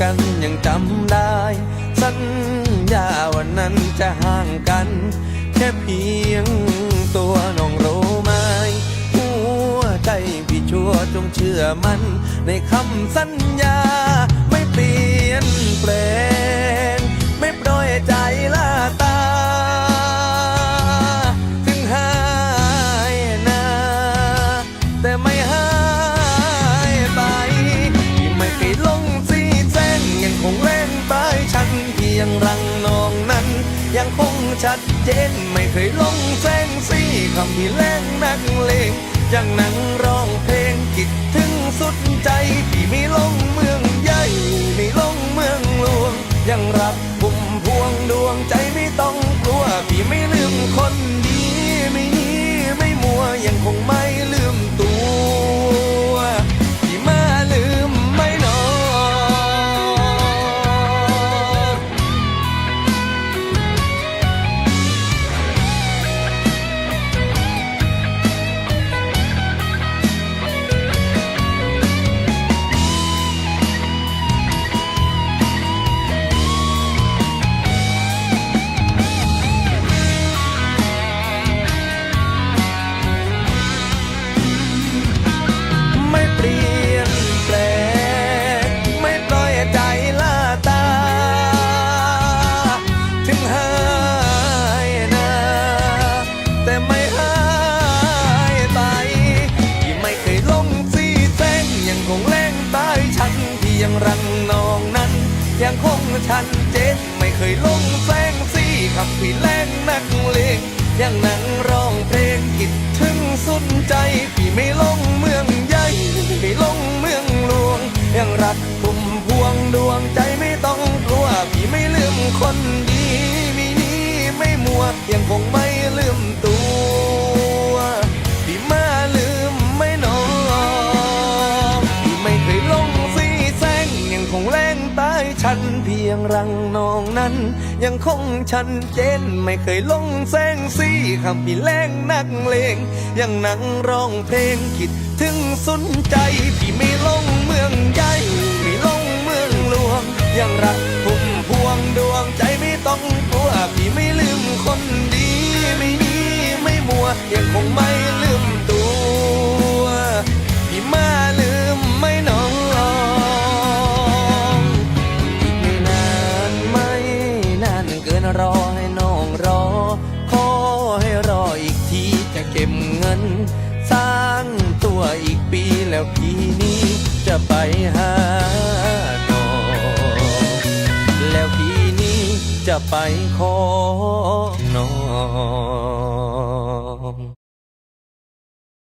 ยังจำได้ สัญญาวันนั้นจะห่างกัน แค่เพียงตัวน้องรู้ไหมหัวใจพี่ชั่วจงเชื่อมัน ในคำสัญญา ชัดเจนไม่เคยลงแสงสีคำที่แรงนักเลงยังนั่งร้องเพลง งยังคงแรงตายฉันที่ยังรังนองนั้น ยังคงชันเจนไม่เคยลงแสงสีขับพี่แรงนักเลงยังนั่งร้องเพลงคิดถึงสุดใจพี่ไม่ลงเมืองใหญ่ไม่ลงเมืองหลวง ยังรักพุ่มพวงดวงใจไม่ต้องกลัวพี่ไม่ลืมคนดีม่หนี้ไม่มัวยังคงไม่ลืมตัว เพียงรังนองนั้น ยังคงชันเจนไม่เคยลงแสงสีคำพี่แรงนักเลงยังนั่งร้องเพลงคิดถึงสุนใจพี่ไม่ลงเมืองใหญ่ไม่ลงเมืองหลวง ยังรักพุ่มพวงดวงใจไม่ต้องกลัวพี่ไม่ลืมคนดีไม่หนีไม่มัวยังคงไม่ลืม ขอให้รออีกทีจะเก็บเงิน สร้างตัวอีกปีแล้วปีนี้จะไปหาน้อแล้วปีนี้จะไปขอนอ